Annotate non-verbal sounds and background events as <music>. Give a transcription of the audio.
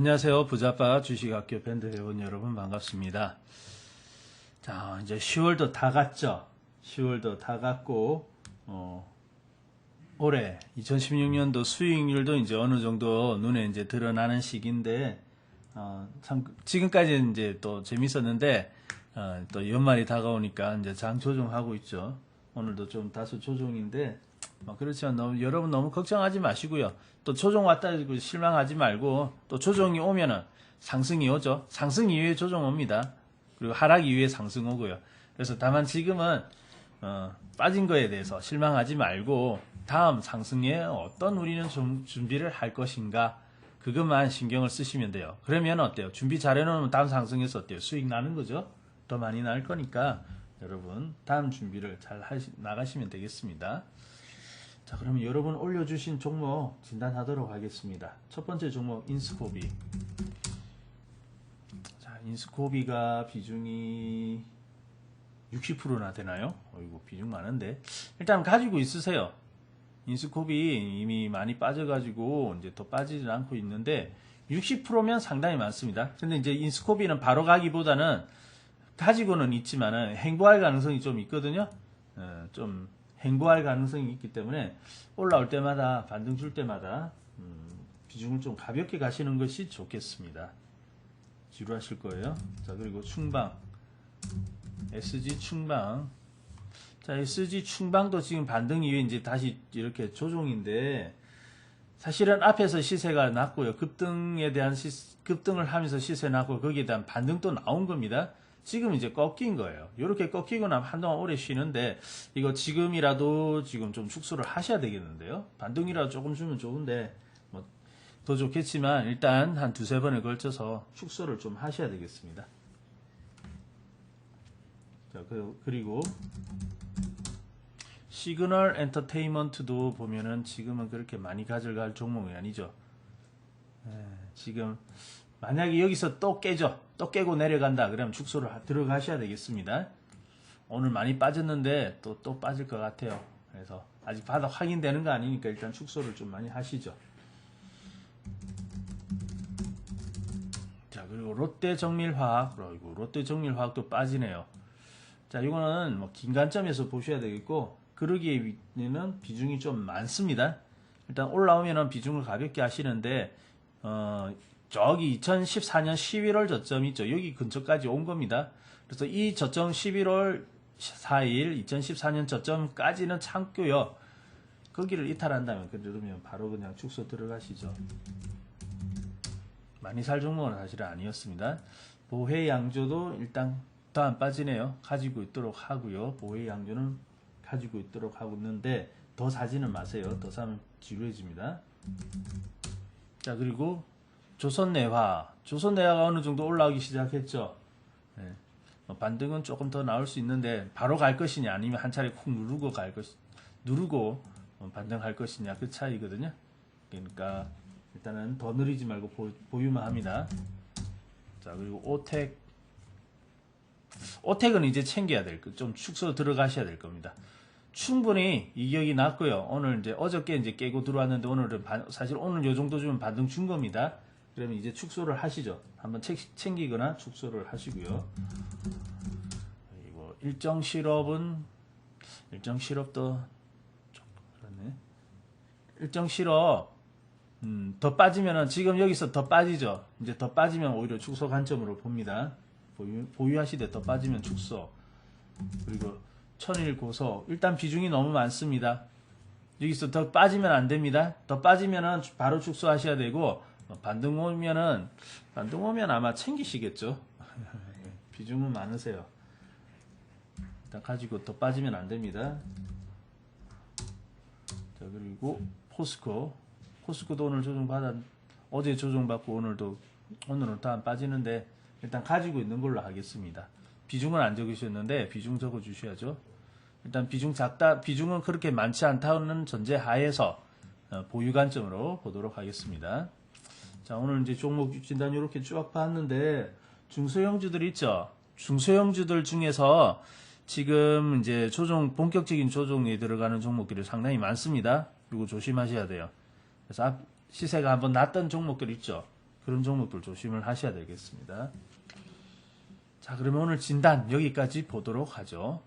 네, 안녕하세요. 부자빠 주식학교 밴드 회원 여러분 반갑습니다. 자, 이제 10월도 다 갔죠. 10월도 다 갔고, 어, 올해 2016년도 수익률도 이제 어느 정도 눈에 이제 드러나는 시기인데, 어, 참, 지금까지는 이제 또 재밌었는데, 어, 또 연말이 다가오니까 이제 장 조정하고 있죠. 오늘도 좀 다소 조정인데, 뭐 그렇지만 너무, 여러분 너무 걱정하지 마시고요. 또 조정 왔다 고 실망하지 말고 또 조정이 오면은 상승이 오죠. 상승 이후에 조정 옵니다. 그리고 하락 이후에 상승 오고요. 그래서 다만 지금은 어, 빠진 거에 대해서 실망하지 말고 다음 상승에 어떤 우리는 좀 준비를 할 것인가 그것만 신경을 쓰시면 돼요. 그러면 어때요? 준비 잘 해놓으면 다음 상승에서 어때요? 수익 나는 거죠. 더 많이 날 거니까 여러분 다음 준비를 잘 하시, 나가시면 되겠습니다. 자, 그러면 여러분 올려주신 종목 진단하도록 하겠습니다. 첫 번째 종목 인스코비. 자, 인스코비가 비중이 60%나 되나요? 어이구, 비중 많은데. 일단 가지고 있으세요. 인스코비 이미 많이 빠져가지고 이제 더 빠지지 않고 있는데 60%면 상당히 많습니다. 근데 이제 인스코비는 바로 가기보다는 가지고는 있지만은 행보할 가능성이 좀 있거든요. 어, 좀 행보할 가능성이 있기 때문에 올라올 때마다 반등 줄 때마다 음, 비중을 좀 가볍게 가시는 것이 좋겠습니다. 지루하실 거예요. 자 그리고 충방 SG 충방 자 SG 충방도 지금 반등 이후에 이제 다시 이렇게 조종인데 사실은 앞에서 시세가 났고요. 급등에 대한 시, 급등을 하면서 시세 났고 거기에 대한 반등도 나온 겁니다. 지금 이제 꺾인 거예요. 이렇게 꺾이고 나면 한동안 오래 쉬는데 이거 지금이라도 지금 좀 축소를 하셔야 되겠는데요. 반등이라도 조금 주면 좋은데 뭐 더 좋겠지만 일단 한 두세 번에 걸쳐서 축소를 좀 하셔야 되겠습니다. 자, 그, 그리고 시그널 엔터테인먼트도 보면은 지금은 그렇게 많이 가져갈 종목이 아니죠. 에, 지금 만약에 여기서 또 깨져, 또 깨고 내려간다. 그러면 축소를 들어가셔야 되겠습니다. 오늘 많이 빠졌는데 또, 또 빠질 것 같아요. 그래서 아직 바닥 확인되는 거 아니니까 일단 축소를 좀 많이 하시죠. 자, 그리고 롯데 정밀화학, 그리고 롯데 정밀화학도 빠지네요. 자, 이거는 뭐 긴관점에서 보셔야 되겠고, 그러기에는 비중이 좀 많습니다. 일단 올라오면은 비중을 가볍게 하시는데, 어, 저기 2014년 11월 저점 있죠. 여기 근처까지 온 겁니다. 그래서 이 저점 11월 4일 2014년 저점까지는 참고요. 거기를 이탈한다면 그러면 바로 그냥 축소 들어가시죠. 많이 살 종목은 사실은 아니었습니다. 보혜 양조도 일단 더 안 빠지네요. 가지고 있도록 하고요. 보혜 양조는 가지고 있도록 하고 있는데 더 사지는 마세요. 더 사면 지루해집니다. 자 그리고 조선내화 조선내화가 어느 정도 올라오기 시작했죠. 네. 반등은 조금 더 나올 수 있는데 바로 갈 것이냐 아니면 한 차례 쿵 누르고 갈 것, 누르고 반등할 것이냐 그 차이거든요. 그러니까 일단은 더 느리지 말고 보, 유만 합니다. 자 그리고 오텍 오텍은 이제 챙겨야 될 거, 좀 축소 들어가셔야 될 겁니다. 충분히 이격이 났고요. 오늘 이제 어저께 이제 깨고 들어왔는데 오늘은 반, 사실 오늘 요 정도 주면 반등 준 겁니다. 그러면 이제 축소를 하시죠. 한번 챙기거나 축소를 하시고요. 그리고 일정 실업은 일정 실업도 그렇네. 일정 실업 음, 더 빠지면은 지금 여기서 더 빠지죠. 이제 더 빠지면 오히려 축소 관점으로 봅니다. 보유, 보유 하시되 더 빠지면 축소. 그리고 천일 고소. 일단 비중이 너무 많습니다. 여기서 더 빠지면 안 됩니다. 더 빠지면은 바로 축소하셔야 되고 반등 오면은 반등 오면 아마 챙기시겠죠. <laughs> 비중은 많으세요. 일단 가지고 더 빠지면 안 됩니다. 자 그리고 포스코 포스코도 오늘 조정받아 어제 조정 받고 오늘도 오늘은 다안 빠지는데 일단 가지고 있는 걸로 하겠습니다. 비중은 안 적으셨는데 비중 적어 주셔야죠. 일단 비중 작다 비중은 그렇게 많지 않다는 전제 하에서 어, 보유 관점으로 보도록 하겠습니다. 자, 오늘 이제 종목 진단 이렇게 쭉 봤는데 중소형주들 있죠. 중소형주들 중에서 지금 이제 조종 본격적인 조종에 들어가는 종목들이 상당히 많습니다. 그리고 조심하셔야 돼요. 그래서 시세가 한번 났던 종목들 있죠. 그런 종목들 조심을 하셔야 되겠습니다. 자, 그러면 오늘 진단 여기까지 보도록 하죠.